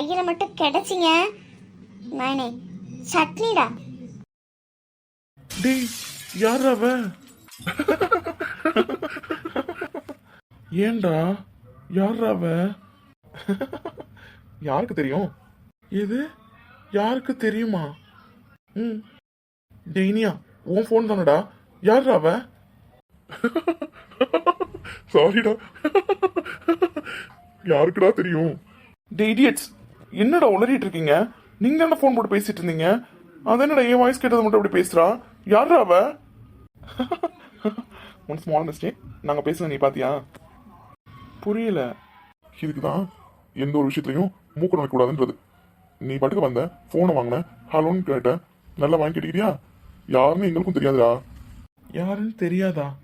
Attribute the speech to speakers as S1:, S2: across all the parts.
S1: கையில் மட்டும் கிடைச்சிங்க. நானே சட்னிடா.
S2: டேய் யார் அவ? ஏன்டா? யார் அவ? யாருக்கு தெரியும்? எது? யாருக்கு தெரியுமா? ம். டெய்னியா உன் ஃபோன் தானடா. யார் அவ? சாரிடா யாருக்குடா தெரியும்? டேடியட்ஸ் என்னடா உளறிட்டு இருக்கீங்க? நீங்க என்ன ஃபோன் போட்டு பேசிட்டு இருந்தீங்க? அதென்னடா என் வாய்ஸ் கேட்டது மட்டும் அப்படி பேசுறா? யாரா அவ? ஒன் ஸ்மால் மிஸ்டேக் நாங்க பேசுனது நீ பாத்தியா? புரியல. இதுக்கு தான் எந்த ஒரு விஷயத்துலையும் மூக்க கூடாதுன்றது. நீ பாட்டுக்கு வந்த ஃபோனை வாங்கின ஹலோன்னு கேட்ட நல்லா வாங்கி கேட்டுக்கிறியா யாருன்னு எங்களுக்கும் தெரியாதுடா. யாருன்னு தெரியாதா?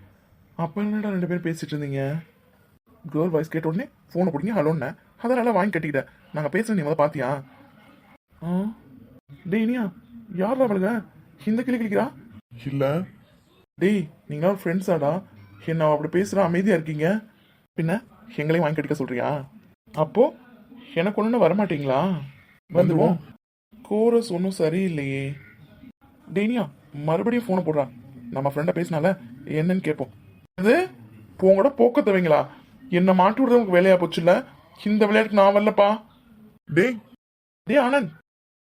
S2: அப்ப என்னடா ரெண்டு பேரும் பேசிட்டு இருந்தீங்க? கேர்ள் வாய்ஸ் கேட்ட உடனே ஃபோனை பிடிங்க ஹலோன்னு அதனால வாங்கி கட்டிக்கிட்டேன் நாங்கள் பேசுகிறேன் நீ முதல்ல பார்த்தியா ஆ? டேய் இனியா யார் அவளுங்க இந்த கிளி கிளிக்கிறா? இல்லை. டேய் நீங்களா ஃப்ரெண்ட்ஸாடா என்ன அப்படி பேசுகிற அமைதியாக இருக்கீங்க? பின்ன எங்களையும் வாங்கி கட்டிக்க சொல்றியா? அப்போ எனக்கு ஒன்று வரமாட்டீங்களா? வந்துருவோம். கோரஸ் ஒன்றும் சரியில்லையே. டேனியா மறுபடியும் ஃபோனை போடுறா. நம்ம ஃப்ரெண்டை பேசினால என்னன்னு கேட்போம் இது போங்கட போக்க தவங்களா என்ன மாட்டி விடுறது உங்களுக்கு வேலையா போச்சுல்ல? இந்த விளையாட்டுக்கு நான் வரலப்பா. டேய். டேய் ஆனந்த்.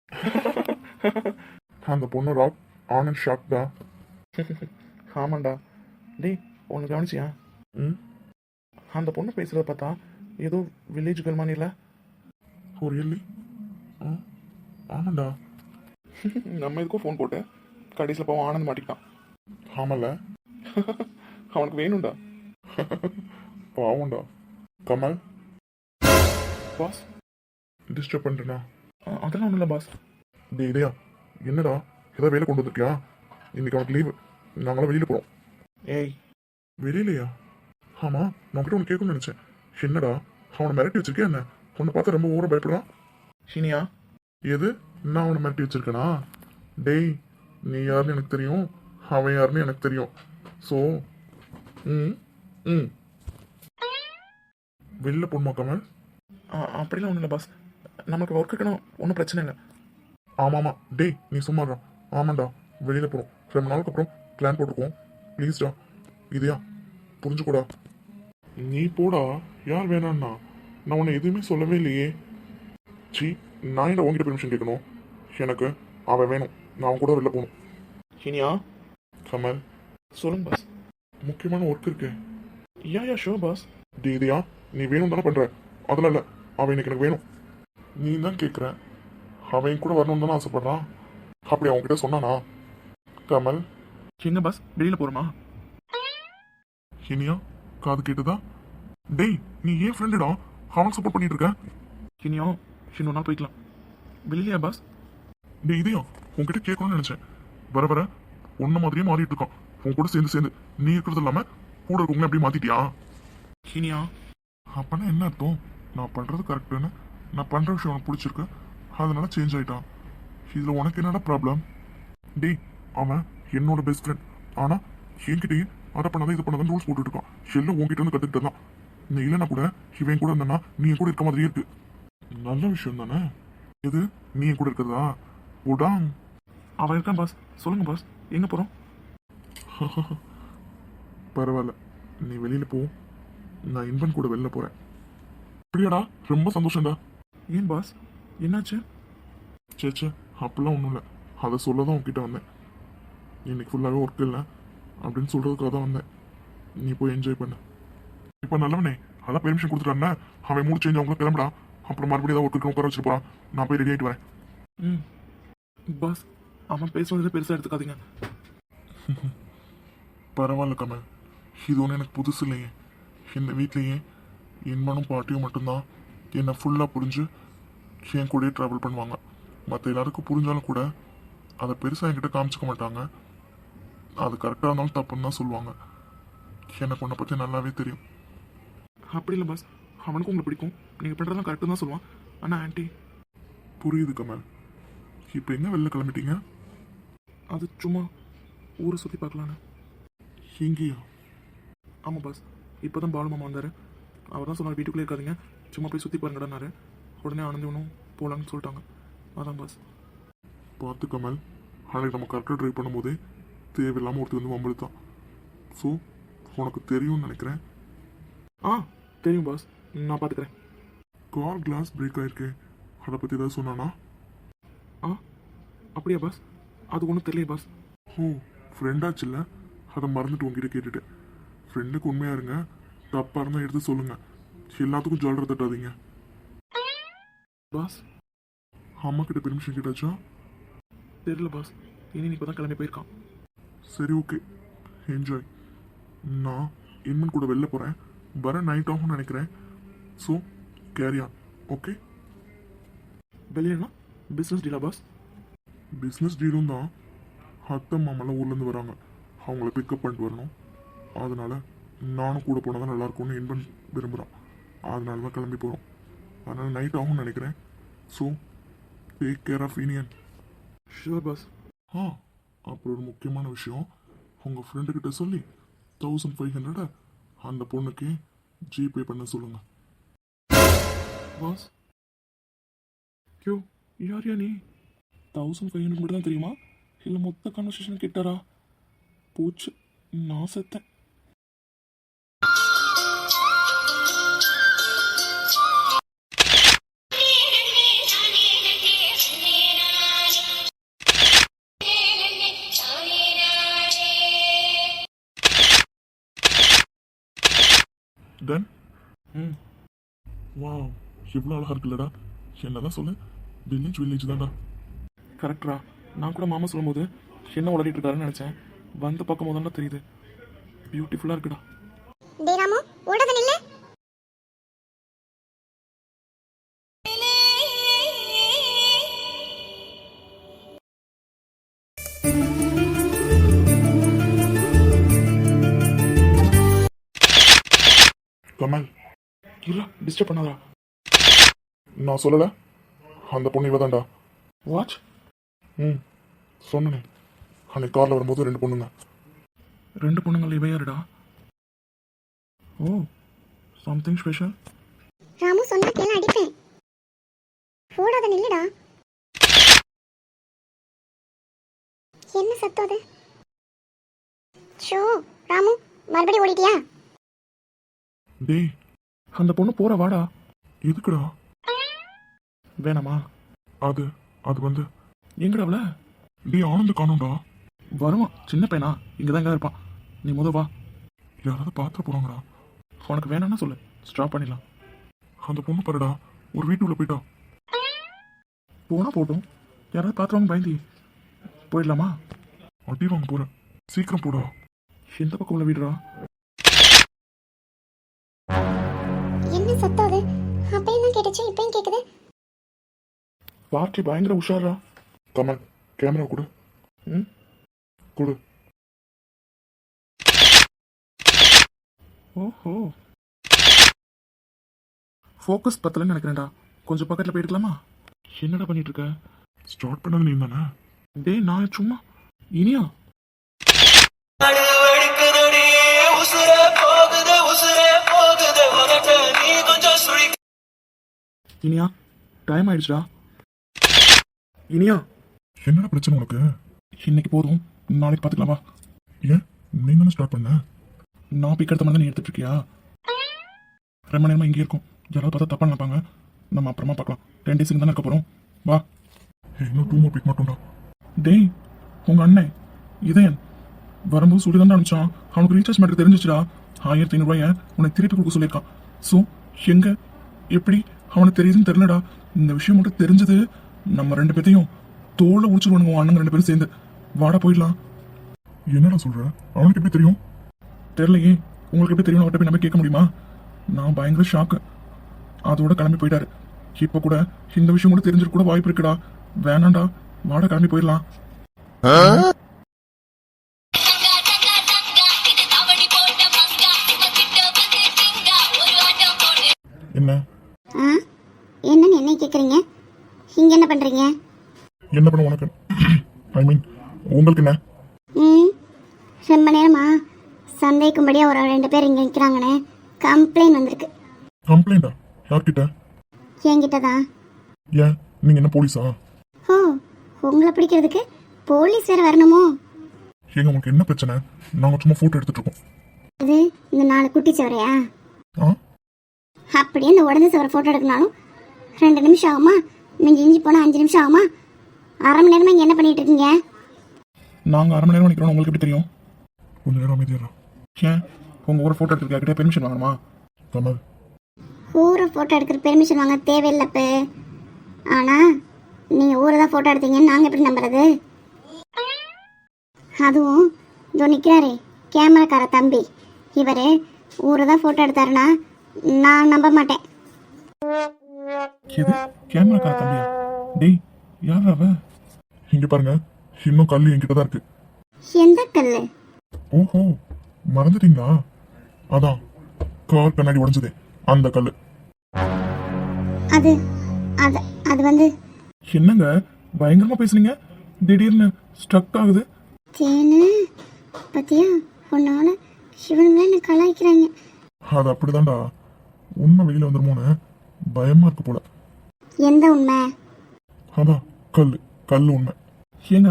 S2: அந்த பொண்ணு ராக் ஆனந்த் ஷாக் தான் ஆமாண்டா. டேய் ஒன்று கவனிச்சியா? ம்? அந்த பொண்ணு பேசுறத பார்த்தா ஏதோ வில்லேஜ் கேர்ள் மாதிரி இல்லை? ஓ ரியல்லி ஆமாண்டா. நம்ம எதுக்கும் ஃபோன் போட்டு கடைசியில் போவோம் ஆனந்த் மாட்டிக்கிட்டான். ஆமல்ல. அவனுக்கு வேணும்டா. பாவம்டா கமல்? பாஸ் டிஸ்டர்ப் பண்ணிட்டேனா? அதெல்லாம் ஒன்றும் இல்லை பாஸ் டே இல்லையா என்னடா? ஏதோ வேலை கொண்டு வந்திருக்கியா? இன்னைக்கு அவனுக்கு லீவு நாங்களாம் வெளியில் போகிறோம் ஏய். வெளியிலையா? ஆமாம் நான் கிட்ட ஒன்று கேட்கணும்னு நினச்சேன். என்னடா? அவனை மிரட்டி வச்சிருக்கேன் என்ன? உன்னை பார்த்து ரொம்ப ஊற பயப்படுறான் ஷினியா? எது? நான் அவனை மிரட்டி வச்சிருக்கேனா? டேய் நீ யாருன்னு எனக்கு தெரியும். அவன் யாருன்னு எனக்கு தெரியும். ஸோ ம் ம். வெளில போகணுமா கமல்? அப்படிலாம் ஒன்றும் இல்லை பாஸ் நமக்கு ஒர்க் இருக்கணும் ஒன்றும் பிரச்சனை இல்லை. ஆமாம் ஆமாம் டேய் நீ சும்மாடா ஆமாண்டா. வெளியில் போகிறோம் ரெண்டு நாளுக்கு அப்புறம் பிளான் போட்டிருக்கோம். ப்ளீஸ்டா இதையா? புரிஞ்சுக்கூடா. நீ போடா. யார் வேணான்னா. நான் உன்னை எதுவுமே சொல்லவே இல்லையே. சி நான் என்ன உங்ககிட்ட பெர்மிஷன் கேட்கணும்? எனக்கு அவன் வேணும். நான் அவன் கூட வெளில போகணும். இனியா? கமல். சொல்லுங்க பாஸ் முக்கியமான ஒர்க் இருக்கு. யா யா ஷோ பாஸ் தீதியா நீ வேணும் தானே பண்ற? அதெல்லாம் இல்லை. அவன் எனக்கு எனக்கு வேணும். நீ தான் கேட்குற அவன் கூட வரணும்னு தானே ஆசைப்படுறான். அப்படி அவன்கிட்ட சொன்னானா? கமல்? என்ன பாஸ் வெளியில போறோமா? இனியா காது கேட்டுதா? டேய் நீ ஏன் ஃப்ரெண்டுடா அவனுக்கு சப்போர்ட் பண்ணிட்டு இருக்க. இனியா இன்னொரு நாள் போய்க்கலாம். வெளியிலையா பாஸ் டேய் இதையா? உன்கிட்ட கேட்கணும்னு நினைச்சேன். வர வர. உன்ன மாதிரியே மாறிட்டு இருக்கான். உன் கூட சேர்ந்து சேர்ந்து. நீ இருக்கிறது இல்லாம கூட இருக்கவங்க அப்படியே மாத்திட்டியா? இனியா அப்பனா என்ன அர்த்தம்? நான் பண்றது கரெக்டுன்னு நான் பண்ற விஷயம் உனக்கு பிடிச்சிருக்கு? அதனால சேஞ்ச் ஆயிட்டான். இதுல உனக்கு என்னடா ப்ராப்ளம் டேய் அவன் என்னோட பெஸ்ட் ஃப்ரெண்ட் ஆனா என்கிட்டயே அதை பண்ணாத இது பண்ணாதான் ரூல்ஸ் போட்டுட்டு இருக்கான். எல்லாம் உன்கிட்ட இருந்து கத்துக்கிட்டு தான் நீ இல்லைன்னா கூட இவன் கூட இருந்தனா நீ என் கூட இருக்க மாதிரியே இருக்கு. நல்ல விஷயம் தானே? எது? நீ என் கூட இருக்கிறதா? உடாம். அவன் இருக்கான் பாஸ் சொல்லுங்க பாஸ் எங்க போறோம்? பரவாயில்ல. நீ வெளியில போ. நான் இன்பன் கூட வெளில போறேன். அப்படியாடா ரொம்ப சந்தோஷம்டா. ஏன் பாஸ் என்னாச்சு? சேச்சே அப்படிலாம் ஒன்றும் இல்லை. அதை சொல்ல தான் உன்கிட்ட வந்தேன். இன்னைக்கு ஃபுல்லாகவே ஒர்க் இல்லை அப்படின்னு சொல்கிறதுக்காக தான் வந்தேன். நீ போய் என்ஜாய் பண்ண. இப்போ நல்லவனே அதான் பெர்மிஷன் கொடுத்துட்டானே அவன் மூடு சேஞ்ச் அவங்களும் கிளம்புடா. அப்புறம் மறுபடியும் ஏதாவது ஒர்க்கு உட்கார வச்சுட்டு போகிறான் நான் போய் ரெடி ஆகிட்டு வரேன். ம். பாஸ் அவன் பேசுவதில் பெருசாக எடுத்துக்காதீங்க. பரவாயில்ல கமல். இது ஒன்று எனக்கு புதுசு இல்லையே. இந்த வீட்லேயே என்மனும் பாட்டியும் மட்டும்தான். என்னை ஃபுல்லாக புரிஞ்சு என் கூடயே ட்ராவல் பண்ணுவாங்க. மற்ற எல்லாருக்கும் புரிஞ்சாலும் கூட அதை பெருசாக என்கிட்ட காமிச்சிக்க மாட்டாங்க. அது கரெக்டாக இருந்தாலும் தப்புன்னு தான் சொல்லுவாங்க. எனக்கு உன்னை பற்றி நல்லாவே தெரியும். அப்படி இல்லை பாஸ் அவனுக்கும் உங்களை பிடிக்கும். நீங்கள் பண்ணுறதெல்லாம் கரெக்டு தான் சொல்லுவான். ஆனால் ஆன்ட்டி புரியுது கமல். இப்போ எங்கே வெளில கிளம்பிட்டீங்க? அது சும்மா ஊரை சுற்றி பார்க்கலான்னு. எங்கேயா ஆமாம் பாஸ் இப்போ தான் பாலு மாமா வந்தார். அவர் தான் சொன்னார் வீட்டுக்குள்ளே இருக்காதீங்க.
S3: சும்மா போய் சுற்றி பாருங்கடானாரு உடனே ஆனந்திவனும் போகலான்னு சொல்லிட்டாங்க. அதான் பாஸ்
S2: பார்த்து கமல் அன்னைக்கு நம்ம கரெக்டாக ட்ரைவ் பண்ணும்போது தேவையில்லாமல் ஒருத்தர் வந்து தான் ஸோ உனக்கு தெரியும்னு நினைக்கிறேன்.
S3: ஆ தெரியும் பாஸ் நான் பார்த்துக்கிறேன்.
S2: கார் கிளாஸ் பிரேக் ஆயிருக்கு. அதை பற்றி ஏதாவது சொன்னானா?
S3: ஆ அப்படியா பாஸ் அது ஒன்றும் தெரியல பாஸ்
S2: ஓ ஃப்ரெண்டாச்சுல்ல அதை மறந்துட்டு உங்ககிட்ட கேட்டுட்டேன். ஃப்ரெண்டுக்கு உண்மையா இருங்க. தப்பாக இருந்தால் எடுத்து சொல்லுங்கள் எல்லாத்துக்கும் ஜாலரை தட்டாதீங்க.
S3: பாஸ்
S2: அம்மா கிட்ட பெர்மிஷன் கேட்டாச்சா?
S3: தெரியல பாஸ். இனி இப்போ தான் கிளம்பி போயிருக்கான்.
S2: சரி ஓகே என்ஜாய் நான் இன்மன் கூட வெளில போகிறேன் வர நைட் ஆகும்னு நினைக்கிறேன். ஸோ கேரி ஆன் ஓகே
S3: வெளியேனா பிஸ்னஸ் டீலா பாஸ்
S2: பிஸ்னஸ் டீலும் தான். அத்தை மாமெல்லாம் ஊர்லேருந்து வராங்க. அவங்கள பிக்கப் பண்ணிட்டு வரணும். அதனால நானும் கூட போனால் தான் நல்லாயிருக்கும்னு இன்பன் விரும்புகிறான் அதனால தான் கிளம்பி போகிறோம் அதனால் நைட் ஆகும்னு நினைக்கிறேன். So take care of Iniyan
S3: sure boss
S2: ஆ அப்புறம் ஒரு முக்கியமான விஷயம். உங்கள் ஃப்ரெண்டுக்கிட்ட சொல்லி தௌசண்ட் ஃபைவ் ஹண்ட்ரடை அந்த பொண்ணுக்கு ஜிபே பண்ண சொல்லுங்கள்
S3: பாஸ் யோ யார் யா நீ? தௌசண்ட் ஃபைவ் ஹண்ட்ரட் மட்டும் தான் தெரியுமா? இல்லை மொத்த கான்வர்சேஷன் கிட்டாரா போச்சு நான் செத்தேன்.
S2: தென்
S3: ம்
S2: வாவ் இவ்வளோ அழகாக இருக்குல்லடா. என்னதான் சொல்லு. வில்லேஜ் வில்லேஜ் தான்டா.
S3: கரெக்டரா நான் கூட மாமா சொல்லும்போது என்ன உளறிட்டு இருக்காருன்னு நினச்சேன். வந்து பார்க்கும் போது தான் தெரியுது. பியூட்டிஃபுல்லாக இருக்குடா.
S1: டே
S2: கமல்
S3: இல்லை டிஸ்டர்ப் பண்ணாதா
S2: நான் சொல்லலை. அந்த பொண்ணு இவ தான்டா
S3: வாட்ச்
S2: ம் சொன்னனே. அன்னைக்கு காரில் வரும்போது ரெண்டு பொண்ணுங்க.
S3: ரெண்டு பொண்ணுங்கள் இவையாருடா ஓ சம்திங் ஸ்பெஷல்
S1: ராமு சொன்னா கேள அடிப்பேன். ஓடாத நில்லுடா. என்ன சத்தம் அது? ஷோ ராமு மறுபடியும் ஓடிட்டியா?
S2: டேய்
S3: அந்த பொண்ணு போற வாடா.
S2: எதுக்குடா?
S3: வேணாமா?
S2: அது அது வந்து.
S3: எங்கடா அவள
S2: டேய் ஆனந்த் காணோம்டா.
S3: வருவான் சின்ன பையனா? இங்கே தான் இருப்பான். நீ முத வா.
S2: யாராவது பார்த்துட போகிறாங்கடா
S3: உனக்கு வேணாம்னா சொல்லு. ஸ்டாப் பண்ணிடலாம்.
S2: அந்த பொண்ணு பாருடா ஒரு வீட்டுக்குள்ள போயிட்டா.
S3: போனா போட்டும் யாராவது பார்த்துருவாங்க பயந்தி. போயிடலாமா?
S2: அடி வாங்க போகிறேன் சீக்கிரம் போடா.
S3: எந்த பக்கம் உள்ள வீடுடா?
S1: என்ன சத்தம் அது அப்பயும் தான் கேட்டுச்சு இப்பயும் கேக்குது?
S3: பார்ட்டி பயங்கர உஷாரா.
S2: கமல் கேமரா கொடு.
S3: ம்?
S2: கொடு.
S3: ஓஹோ. ஃபோக்கஸ் பத்தலன்னு நினைக்கிறேன்டா. கொஞ்சம் பக்கத்தில் போயிருக்கலாமா? என்னடா பண்ணிட்டு இருக்க?
S2: ஸ்டார்ட் பண்ணது நீ தானே
S3: டேய் நான் சும்மா இனியா? இனியா டைம் ஆயிடுச்சுடா. இனியா.
S2: என்னடா பிரச்சனை உனக்கு?
S3: இன்னைக்கு போதும். நாளைக்கு பார்த்துக்கலாம்
S2: ஏன்? நீ தானே ஸ்டார்ட் பண்ண?
S3: நான் பிக் எடுத்த மாதிரி நீ எடுத்துட்டு இருக்கியா? ரொம்ப நேரமா இங்கே இருக்கும். யாராவது பார்த்தா தப்பா நினைப்பாங்க. நம்ம அப்புறமா பார்க்கலாம் ரெண்டு டேஸுக்கு தானே இருக்க போகிறோம் வா.
S2: இன்னும் டூ மோர் பிக் மட்டும்டா.
S3: டேய் உங்க அண்ணன் இதயன் வரும்போது சொல்லி தான் அனுப்பிச்சான் அவனுக்கு ரீசார்ஜ் மேட்டர் தெரிஞ்சிச்சுடா. ஆயிரத்தி ஐநூறுபாய உனக்கு திருப்பி கொடுக்க சொல்லியிருக்கான். ஸோ எங்க எப்படி அவனுக்கு தெரியுதுன்னு தெரியலடா. இந்த விஷயம் மட்டும் தெரிஞ்சது நம்ம ரெண்டு பேர்த்தையும் தோலை உடிச்சிருவானுங்க உன் அண்ணன் ரெண்டு பேரும் சேர்ந்து. வாடா போயிடலாம்.
S2: என்னடா சொல்ற? அவனுக்கு எப்படி தெரியும்?
S3: தெரியலையே. உங்களுக்கு எப்படி தெரியும்? அவர்கிட்ட போய் நம்ம கேட்க முடியுமா? நான் பயங்கர ஷாக்கு அதோட கிளம்பி போயிட்டாரு. இப்போ கூட இந்த விஷயம் கூட தெரிஞ்சிருக்க கூட வாய்ப்பு இருக்குடா. வேணாம்டா. வாடா கிளம்பி போயிடலாம்.
S2: உங்களுக்கு என்ன?
S1: ம் ரொம்ப நேரமா? சந்தேகக்கும்படியா ஒரு ரெண்டு பேர் இங்க நிக்கிறாங்கன்னு கம்ப்ளைண்ட் வந்திருக்கு.
S2: கம்ப்ளைண்டா? யார்கிட்ட?
S1: என்கிட்ட தான்
S2: ஏன்? நீங்க என்ன போலீஸா?
S1: ஓ உங்களை பிடிக்கிறதுக்கு போலீஸ் வேற வரணுமோ?
S2: ஏங்க உங்களுக்கு என்ன பிரச்சனை? நாங்க சும்மா போட்டோ எடுத்துட்டு இருக்கோம்.
S1: இது இந்த நாலு குட்டி சவரையா?
S2: ஆ?
S1: அப்படியே இந்த உடஞ்ச சவரை ஃபோட்டோ எடுக்கனாலும் ரெண்டு நிமிஷம் ஆகுமா? மிஞ்சி இஞ்சி போனால் அஞ்சு நிமிஷம் ஆகுமா? அரை மணி நேரமா இங்கே என்ன பண்ணிட்டு இருக்கீங்க?
S3: நாங்க அரை மணி நேரம் நிக்கிறோம் உங்களுக்கு எப்படி தெரியும்?
S2: கொஞ்ச நேரம் அமைதியா
S3: ஏன்? உங்க ஊரை போட்டோ எடுத்துருக்க பெர்மிஷன் வாங்கணுமா?
S2: கமல்.
S1: ஊரை ஃபோட்டோ எடுக்கிற பெர்மிஷன் வாங்க தேவையில்லைப்ப. ஆனால் நீங்கள் ஊரை தான் ஃபோட்டோ எடுத்தீங்கன்னு நாங்கள் எப்படி நம்புறது? அதுவும் இதோ நிற்கிறாரே கேமராக்கார தம்பி. இவர் ஊரை தான் ஃபோட்டோ எடுத்தாருன்னா நான் நம்ப மாட்டேன்.
S3: எது? கேமரா தம்பியா? டேய் யார் அவ?
S2: இங்க பாருங்க. இன்னும் கல் என்கிட்ட தான் இருக்கு.
S1: எந்த கல்
S2: ஓஹோ மறந்துட்டீங்களா? அதான் கார் கண்ணாடி உடைஞ்சதே. அந்த கல்
S1: அது அது அது வந்து
S3: என்னங்க? பயங்கரமா பேசுனீங்க. திடீர்னு ஸ்ட்ரக் ஆகுது.
S1: தேனு பத்தியா? உன்னால சிவனுங்களே என்னை கலாய்க்கிறாங்க?
S2: அது அப்படிதான்டா. உண்மை வெளியில வந்துருமோன்னு பயமா இருக்கு போல.
S1: எந்த உண்மை?
S2: அதான் கல் கல் உண்மை.
S3: ஏங்க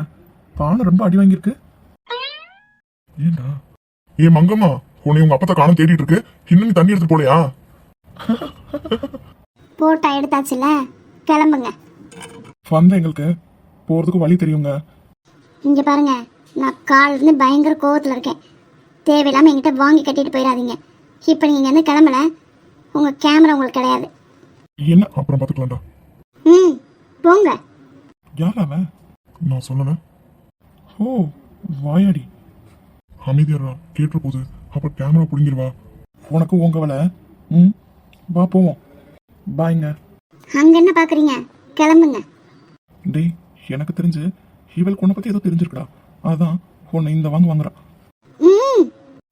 S3: பானை ரொம்ப அடி வாங்கியிருக்கு.
S2: ஏண்டா? ஏ மங்கம்மா உன்னை உங்க அப்பத்தை காண தேடிட்டு இருக்கு இன்னும் நீ தண்ணி எடுத்து போலையா?
S1: போட்டோ எடுத்தாச்சுல கிளம்புங்க.
S3: வந்த எங்களுக்கு. போறதுக்கு வழி தெரியுங்க.
S1: இங்க பாருங்க நான் கால்ல இருந்து பயங்கர கோவத்துல இருக்கேன். தேவையில்லாம என்கிட்ட வாங்கி கட்டிட்டு போயிடாதீங்க. இப்போ நீங்க இருந்து கிளம்பல உங்க கேமரா உங்களுக்கு கிடையாது.
S3: என்ன?
S2: அப்புறம் பாத்துக்கலாம்டா
S1: ம் போங்க.
S3: யார் அவன்?
S2: நான் சொல்லல.
S3: ஓ வாயாடி.
S2: அமைதியாரா கேட்டு போகுது அப்புறம் கேமரா புடிங்கிருவா
S3: உனக்கு உங்க வேலை? ம் வா போவோம். பாய்ங்க.
S1: அங்க என்ன பாக்குறீங்க? கிளம்புங்க.
S3: டேய் எனக்கு தெரிஞ்சு இவளுக்கு உன்னை பத்தி ஏதோ தெரிஞ்சிருக்கடா. அதான் உன்னை இந்த வாங்க வாங்குறான்
S1: ம்.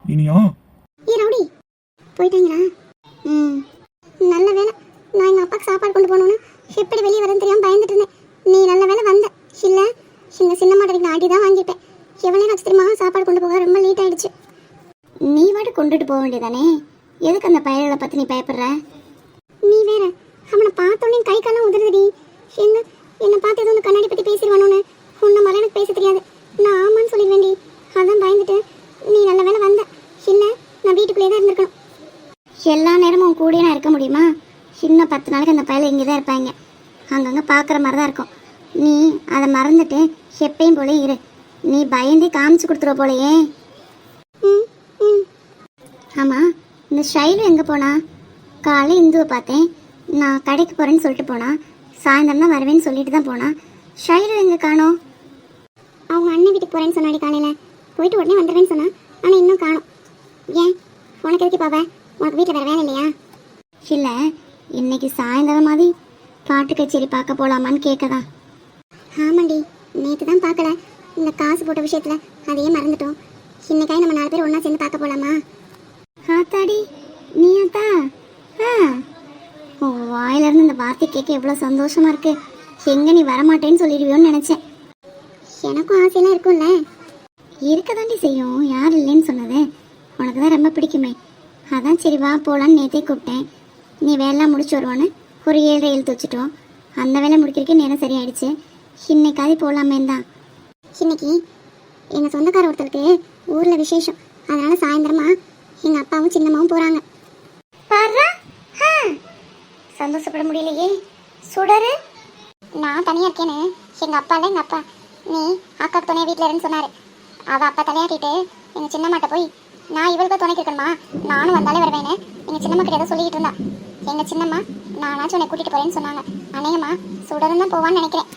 S3: இனியா?
S1: ஏ ரவுடி. போயிட்டீங்களா ம். நல்ல வேலை நான் எங்கள் அப்பாவுக்கு சாப்பாடு கொண்டு போகணுன்னு எப்படி வெளியே வரேன்னு தெரியாமல் பயந்துட்டு இருந்தேன். நீ நல்ல வேலை வந்த. இல்லை எங்கள் சின்ன மாட்டேன் அடி தான் வாங்கிப்பேன் எவ்வளோ தெரியுமா சாப்பாடு கொண்டு போக ரொம்ப லேட் ஆயிடுச்சு. நீ வாட்டு கொண்டுட்டு போக வேண்டியதானே? எதுக்கு அந்த பயல்களை பற்றி நீ பயப்படுற? நீ வேற அவனை பார்த்தோன்னே கை காலம் உதறுதுடி எங்க என்னை பார்த்து எதுவும் கண்ணாடி பற்றி பேசிடுவானோன்னு உன்னை மாதிரி எனக்கு பேச தெரியாது. நான் ஆமான்னு சொல்லிடுவேன்டி. அதான் பயந்துட்டு நீ நல்ல வேலை வந்த. இல்லை நான் வீட்டுக்குள்ளே தான் இருந்திருக்கணும். எல்லா நேரமும் உன் கூடயே நான் இருக்க முடியுமா? இன்னும் பத்து நாளைக்கு அந்த பையல இங்கே தான் இருப்பாங்க. அங்கங்கே பார்க்குற மாதிரி தான் இருக்கும். நீ அதை மறந்துட்டு எப்பயும் போல இரு. நீ பயந்தே காமிச்சு கொடுத்துருவ போலையே. ஆமாம் இந்த ஷைலு எங்கே போனா? காலை இந்துவை பார்த்தேன். நான் கடைக்கு போகிறேன்னு சொல்லிட்டு போனா. சாயந்தரம் தான் வருவேன்னு சொல்லிட்டு தான் போனா. ஷைலு எங்கே காணோம் அவங்க அண்ணன் வீட்டுக்கு போகிறேன்னு சொன்னாடி காலையில் போயிட்டு உடனே வந்துடுவேன்னு சொன்னா. ஆனால் இன்னும் காணோம். ஏன்? உனக்கு எதுக்கு பாப்பா உனக்கு வீட்டில் வேறு வேலை இல்லையா? இல்லை இன்னைக்கு சாயந்தரம் மாதிரி. பாட்டு கச்சேரி பார்க்க போகலாமான்னு கேட்கதான் ஆமாண்டி. நேற்று தான் பார்க்கல. இந்த காசு போட்ட விஷயத்தில் அதையே மறந்துட்டோம். இன்னைக்காய் நம்ம நாலு பேர் ஒன்றா சேர்ந்து பார்க்க போகலாமா ஆத்தாடி நீ அத்தா ஆ. உன் வாயிலிருந்து இந்த வார்த்தை கேட்க எவ்வளோ சந்தோஷமா இருக்கு. எங்க நீ வரமாட்டேன்னு சொல்லிடுவியோன்னு நினச்சேன். எனக்கும் ஆசையெல்லாம் இருக்கும்ல. இருக்க தாண்டி செய்யும். யார் இல்லைன்னு சொன்னது. உனக்கு தான் ரொம்ப பிடிக்குமே. அதான் சரி வா போகலான்னு நேற்றே கூப்பிட்டேன். நீ வேலைலாம் முடிச்சு வருவான்னு. ஒரு ஏழரை எழுத்து வச்சுட்டோம். அந்த வேலை முடிக்கிறதுக்கு நேரம் சரியாயிடுச்சு. இன்னைக்காவது போகலாமே தான். இன்னைக்கு எங்கள் சொந்தக்கார ஒருத்தருக்கு ஊரில் விசேஷம். அதனால சாயந்தரமா எங்கள் அப்பாவும் சின்னம்மாவும் போகிறாங்க சந்தோஷப்பட முடியலையே. சுடரு. நான் தனியாக இருக்கேன்னு எங்கள் அப்பா இல்லை எங்கள் அப்பா. நீ அக்காக்கு துணையை வீட்டில் இருன்னு சொன்னார். அவள் அப்பா தலையாட்டிட்டு எங்கள் சின்னம்மாட்ட போய் நான் இவளுக்கு துணைக்கு இருக்கணுமா? நானும் வந்தாலே வருவேன்னு எங்கள் சின்னம்மா கிட்ட ஏதோ சொல்லிக்கிட்டு இருந்தா. எங்கள் சின்னம்மா நானாச்சும் உன்னை கூட்டிகிட்டு போகிறேன்னு சொன்னாங்க. அநேகமா சுடரும் தான் போவான்னு நினைக்கிறேன்.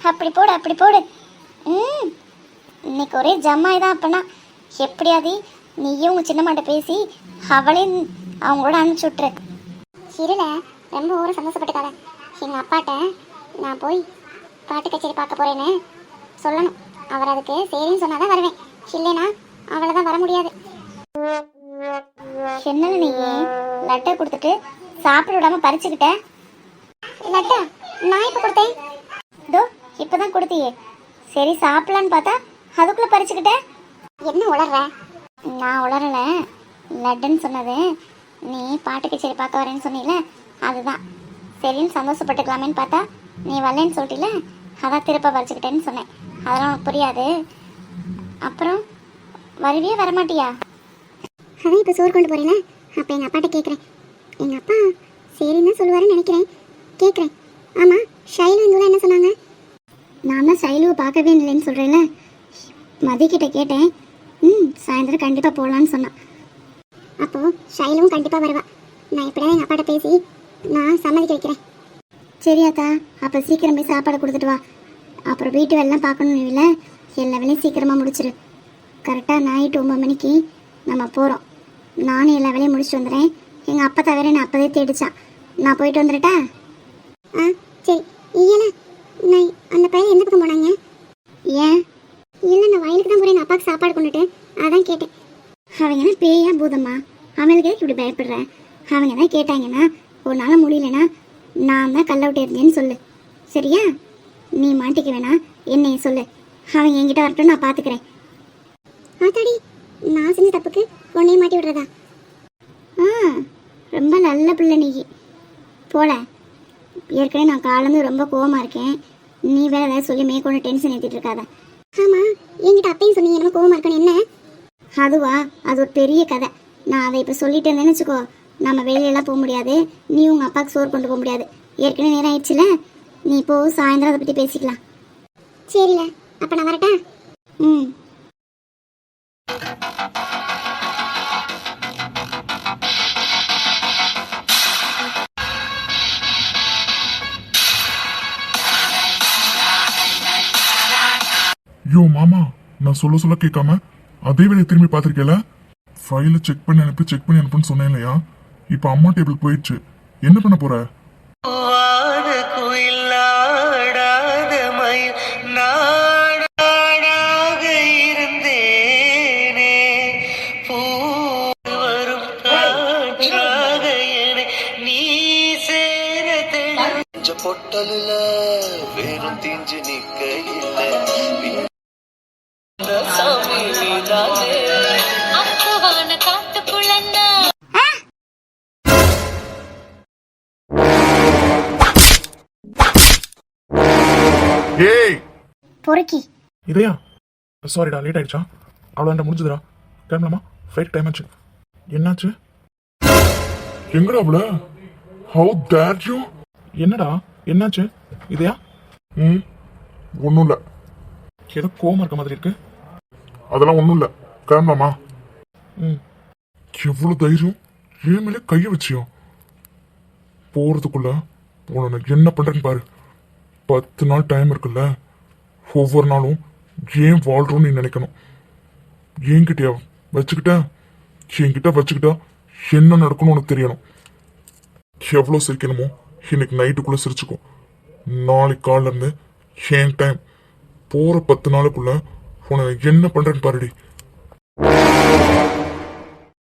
S1: அப்படி போடு அப்படி போடு. ம். இன்னைக்கு ஒரே ஜம்மாய் தான் அப்பனா. எப்படியாவது நீயும் உங்கள் சின்னம்மாட்ட பேசி அவளே அவங்களோட அனுப்பிச்சி விட்ரு இருல ரொம்ப ஊரை சந்தோஷப்பட்டுக்காத. எங்கள் அப்பாட்ட நான் போய் பாட்டு கச்சேரி பார்க்க போகிறேன்னு சொல்லணும். அவர் அதுக்கு சரின்னு சொன்னால் தான் வருவேன். இல்லைனா அவளை தான் வர முடியாது. என்னங்க நீ? லெட்டர் கொடுத்துட்டு சாப்பிட விடாம பறிச்சுக்கிட்ட? லெட்டர் நான் இப்போ கொடுத்தேன்? இப்போ இப்போதான் கொடுத்தியே. சரி சாப்பிடலான்னு பார்த்தா அதுக்குள்ளே பறிச்சுக்கிட்ட. என்ன உளற நான் உளரல. லட்டுன்னு சொன்னது. நீ பாட்டு கச்சேரி பார்க்க வரேன்னு சொன்னீல அதுதான். சரின்னு சந்தோஷப்பட்டுக்கலாமேன்னு பார்த்தா நீ வரலன்னு சொல்லிட்டில அதான் திருப்ப பறிச்சுக்கிட்டேன்னு சொன்னேன். அதெல்லாம் உனக்கு புரியாது. அப்புறம் வருவியே வரமாட்டியா? அதான் இப்போ சோறு கொண்டு போறேன்ல அப்போ எங்கள் அப்பாட்ட கேட்குறேன் எங்கள் அப்பா சரின்னு சொல்லுவாருன்னு நினைக்கிறேன். கேட்குறேன் ஆமாம் ஷைலு இந்துலாம் என்ன சொன்னாங்க? நான் தான் சைலுவை பார்க்கவே இல்லைன்னு சொல்கிறேன்ல மதிக்கிட்ட கேட்டேன். ம் சாயந்தரம் கண்டிப்பாக போகலான்னு சொன்னான். அப்போது ஷைலுவும் கண்டிப்பாக வருவா. நான் எப்படியாவது எங்கள் அப்பாட்ட பேசி நான் சம்மதிக்க வைக்கிறேன். சரியாத்தா அப்போ சீக்கிரம் போய் சாப்பாடு கொடுத்துட்டு வா. அப்புறம் வீட்டு வேலைலாம் பார்க்கணும் இல்லை. எல்லா வேலையும் சீக்கிரமாக முடிச்சிரு. கரெக்டாக நைட்டு ஒம்பது மணிக்கு நம்ம போகிறோம் நானும் எல்லா வேலையும் முடிச்சுட்டு வந்துடுறேன். எங்கள் அப்பா தவிர நான் அப்போதே தேடிச்சான். நான் போயிட்டு வந்துடட்டா? ஆ சரி. இல்லை நான் அந்த பையன் எந்த பக்கம் போனாங்க? ஏன்? இல்லை நான் வயலுக்கு தான் போகிறேன் எங்கள் அப்பாவுக்கு சாப்பாடு கொண்டுட்டு. அதான் கேட்டேன். அவங்க என்ன பேயா பூதம்மா? அவங்களுக்கு இப்படி பயப்படுற. அவங்க தான் கேட்டாங்கன்னா ஒரு நாள் முடியலன்னா நான் தான் கல்ல விட்டு இருந்தேன்னு சொல்லு. சரியா? நீ மாட்டிக்க வேணாம். என்னைய சொல்லு. அவங்க என்கிட்ட வரட்டும் நான் பார்த்துக்கிறேன் ஆத்தாடி நான் செஞ்ச தப்புக்கு உன்னைய மாட்டி விடுறதா? ஆ ரொம்ப நல்ல பிள்ளை நீ. போல. ஏற்கனவே நான் காலந்து ரொம்ப கோவமாக இருக்கேன். நீ வேற ஏதாவது சொல்லி மேற்கொண்டு டென்ஷன் ஏற்றிட்டு இருக்காத. ஆமா என்கிட்ட அப்பயும் சொன்னீங்க என்ன கோவமா இருக்கணும் என்ன? அதுவா அது ஒரு பெரிய கதை. நான் அதை இப்போ சொல்லிட்டு இருந்தேன்னு வச்சுக்கோ நம்ம வெளியிலலாம் போக முடியாது. நீ உங்கள் அப்பாவுக்கு சோறு கொண்டு போக முடியாது. ஏற்கனவே நேரம் ஆயிடுச்சுல? நீ இப்போ சாயந்தரம் அதை பற்றி பேசிக்கலாம். சரில. அப்போ நான் வரட்டா? ம்.
S2: சொல்ல சொல்ல கேட்காம அதே வேலையை திரும்பி பார்த்துருக்கேல? ஃபைலை செக் பண்ணி அனுப்பி செக் பண்ணி அனுப்புன்னு சொன்னேன் இல்லையா? இப்போ அம்மா டேபிள் போயிடுச்சு. என்ன பண்ண போற?
S4: பொட்டலுல வெறும் தீஞ்சு நிக்க இல்ல.
S2: ஏய்.
S1: பொறுக்கி.
S3: இதையா? சாரிடா லேட் ஆயிடுச்சா? அவ்வளோண்டா முடிஞ்சதுடா. கிளம்பலாமா? ஃப்ளைட் டைம் ஆச்சு. என்னாச்சு?
S2: எங்கடா அவள ஹவு தேட் யூ
S3: என்னடா? என்னாச்சு? இதையா?
S2: ம். ஒன்றும் இல்லை.
S3: ஏதோ கோவமா இருக்க மாதிரி இருக்கு.
S2: அதெல்லாம் ஒன்றும் இல்லை. கிளம்பலாமா?
S3: ம்.
S2: எவ்வளோ தைரியம்? ஏன் மேலே கையை வச்சியோ? போகிறதுக்குள்ள உன்னை என்ன பண்ணுறேன்னு பாரு. பத்து நாள் டைம் இருக்குல்ல. ஒவ்வொரு நாளும் ஏன் வாழ்றோம்னு நீ நினைக்கணும். என்கிட்டயா? வச்சுக்கிட்ட? என்கிட்ட வச்சுக்கிட்டா என்ன நடக்கணும் உனக்கு தெரியணும். எவ்வளோ சிரிக்கணுமோ இன்னைக்கு நைட்டுக்குள்ளே சிரிச்சுக்கோ நாளைக்கு காலைல இருந்து என் டைம் போகிற பத்து நாளுக்குள்ள உன்னை என்ன பண்றேன்னு பாருடி.